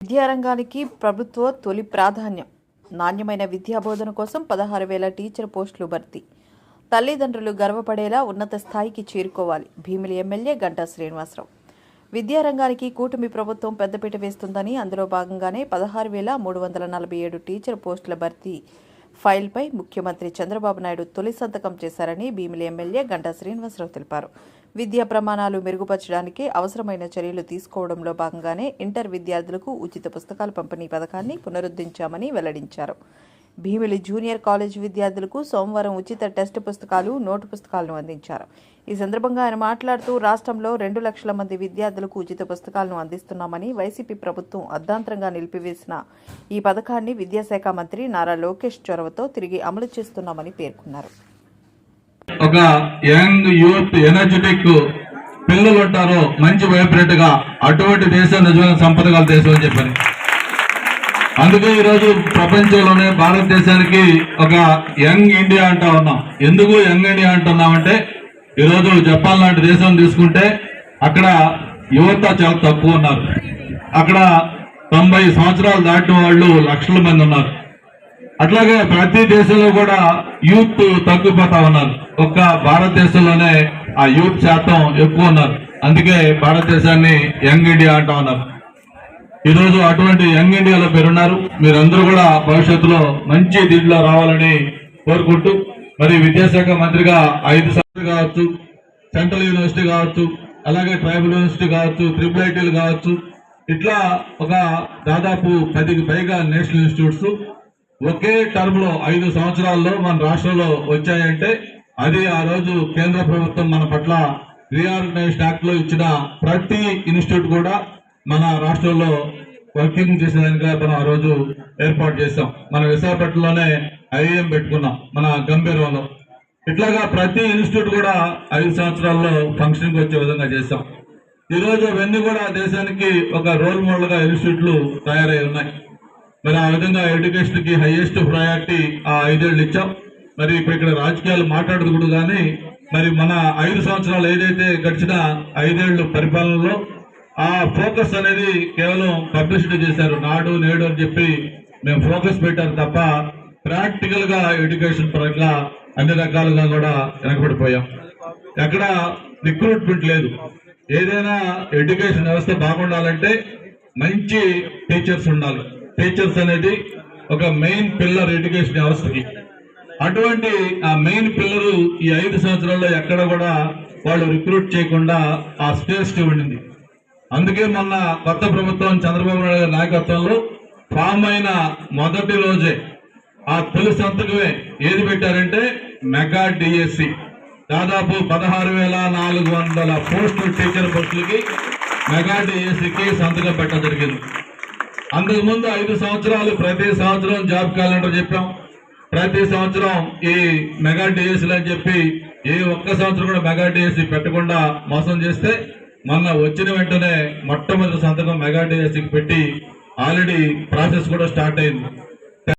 విద్యారంగానికి ప్రభుత్వ తొలి ప్రాధాన్యం. నాణ్యమైన విద్యాబోధన కోసం పదహారు వేల టీచర్ పోస్టులు భర్తీ. తల్లిదండ్రులు గర్వపడేలా ఉన్నత స్థాయికి చేరుకోవాలి. భీమిలి ఎమ్మెల్యే గంటా శ్రీనివాసరావు. విద్యారంగానికి కూటమి ప్రభుత్వం పెద్దపీట వేస్తుందని అందులో భాగంగానే పదహారు వేల మూడు వందల నలభై ఏడు టీచర్ పోస్టుల భర్తీ ఫైల్పై ముఖ్యమంత్రి చంద్రబాబు నాయుడు తొలి సంతకం చేశారని భీమిలి ఎమ్మెల్యే గంటా శ్రీనివాసరావు తెలిపారు. విద్యా ప్రమాణాలు మెరుగుపరచడానికి అవసరమైన చర్యలు తీసుకోవడంలో భాగంగానే ఇంటర్ విద్యార్థులకు ఉచిత పుస్తకాల పంపిణీ పథకాన్ని పునరుద్ధరించామని వెల్లడించారు. భీమిలి జూనియర్ కాలేజ్ విద్యార్థులకు సోమవారం ఉచిత టెస్ట్ పుస్తకాలు నోటు పుస్తకాలను అందించారు. ఈ సందర్భంగా ఆయన మాట్లాడుతూ రాష్ట్రంలో రెండు లక్షల మంది విద్యార్థులకు ఉచిత పుస్తకాలను అందిస్తున్నామని వైసీపీ ప్రభుత్వం అర్ధాంతరంగా నిలిపివేసిన ఈ పథకాన్ని విద్యాశాఖ మంత్రి నారా లోకేష్ చొరవతో తిరిగి అమలు చేస్తున్నామని పేర్కొన్నారు. ఒక యంగ్ యూత్ ఎనర్జెటిక్ పిల్లలు ఉంటారో మంచి వైబ్రెంట్గా అటువంటి దేశం నిజమైన సంపద గల దేశం అని చెప్పారు. అందుకే ఈరోజు ప్రపంచంలోనే భారతదేశానికి ఒక యంగ్ ఇండియా అంటా ఉన్నాం. ఎందుకు యంగ్ ఇండియా అంటున్నామంటే ఈరోజు జపాన్ లాంటి దేశం తీసుకుంటే అక్కడ యువత చాలా తక్కువ ఉన్నారు. అక్కడ తొంభై సంవత్సరాలు దాటిన వాళ్ళు లక్షల మంది ఉన్నారు. అట్లాగే ప్రతి దేశంలో కూడా యూత్ తగ్గిపోతా ఉన్నారు. ఒక్క భారతదేశంలోనే ఆ యూత్ శాతం ఎక్కువ ఉన్నారు. అందుకే భారతదేశాన్ని యంగ్ ఇండియా అంటా ఉన్నారు. ఈరోజు అటువంటి యంగ్ ఇండియాలో పేరున్నారు. మీరందరూ కూడా భవిష్యత్తులో మంచి దీంట్లో రావాలని కోరుకుంటూ మరి విద్యాశాఖ మంత్రిగా ఐదు సార్లు కావచ్చు సెంట్రల్ యూనివర్సిటీ కావచ్చు అలాగే ట్రైబల్ యూనివర్సిటీ కావచ్చు ట్రిపుల్ ఐటీలు కావచ్చు ఇట్లా ఒక దాదాపు పదికి పైగా నేషనల్ ఇన్స్టిట్యూట్స్ ఒకే టర్మ్లో ఐదు సంవత్సరాల్లో మన రాష్ట్రంలో వచ్చాయంటే అది ఆ రోజు కేంద్ర ప్రభుత్వం మన పట్ల రీఆర్గనైజ్డ్ యాక్ట్లో ఇచ్చిన ప్రతి ఇన్స్టిట్యూట్ కూడా మన రాష్ట్రంలో వర్కింగ్ చేసేదానిగా మనం ఆ రోజు ఏర్పాటు చేసాం మన విశాఖపట్నంలోనే ఐఏఎం పెట్టుకున్నాం మన గంభీరంలో. ఇట్లాగా ప్రతి ఇన్స్టిట్యూట్ కూడా ఐదు సంవత్సరాల్లో ఫంక్షన్కి వచ్చే విధంగా చేస్తాం ఈ రోజు అవన్నీ కూడా దేశానికి ఒక రోల్ మోడల్గా ఇన్స్టిట్యూట్లు తయారై ఉన్నాయి. మరి ఆ విధంగా ఎడ్యుకేషన్కి హైయెస్ట్ ప్రయారిటీ ఆ ఐదేళ్ళు ఇచ్చాం. మరి ఇప్పుడు ఇక్కడ రాజకీయాలు మాట్లాడకూడదు కానీ మరి మన ఐదు సంవత్సరాలు ఏదైతే గడిచిన ఐదేళ్ళు పరిపాలనలో ఆ ఫోకస్ అనేది కేవలం పబ్లిసిటీ చేశారు. నాడు నేడు అని చెప్పి మేము ఫోకస్ పెట్టారు తప్ప ప్రాక్టికల్గా ఎడ్యుకేషన్ పరంగా అన్ని రకాలుగా కూడా వెనకబడిపోయాం. ఎక్కడ రిక్రూట్మెంట్ లేదు. ఏదైనా ఎడ్యుకేషన్ వ్యవస్థ బాగుండాలంటే మంచి టీచర్స్ ఉండాలి. టీచర్స్ అనేది ఒక మెయిన్ పిల్లర్ ఎడ్యుకేషన్ వ్యవస్థకి. అటువంటి ఆ మెయిన్ పిల్లరు ఈ ఐదు సంవత్సరాల్లో ఎక్కడ కూడా వాళ్ళు రిక్రూట్ చేయకుండా ఆ స్పేస్ ఉండింది. అందుకే మొన్న కొత్త ప్రభుత్వం చంద్రబాబు నాయుడు గారి నాయకత్వంలో ఫామ్ అయిన మొదటి రోజే ఆ తొలి సంతకమే ఏది పెట్టారంటే మెగా డిఎస్సి. దాదాపు పదహారు వేల నాలుగు వందల పోస్టులు టీచర్ పోస్టులకి మెగా డిఎస్సికి సంతకం పెట్టడం జరిగింది. అంతకుముందు ఐదు సంవత్సరాలు ప్రతి సంవత్సరం జాబ్ క్యాలెండర్ చెప్పాం. ప్రతి సంవత్సరం ఈ మెగా డిఎస్సీలు అని చెప్పి ఏ ఒక్క సంవత్సరం కూడా మెగా డిఎస్సీ పెట్టకుండా మోసం చేస్తే మొన్న వచ్చిన వెంటనే మొట్టమొదటి సంతకం మెగా డిఎస్సికి పెట్టి ఆల్రెడీ ప్రాసెస్ కూడా స్టార్ట్ అయింది.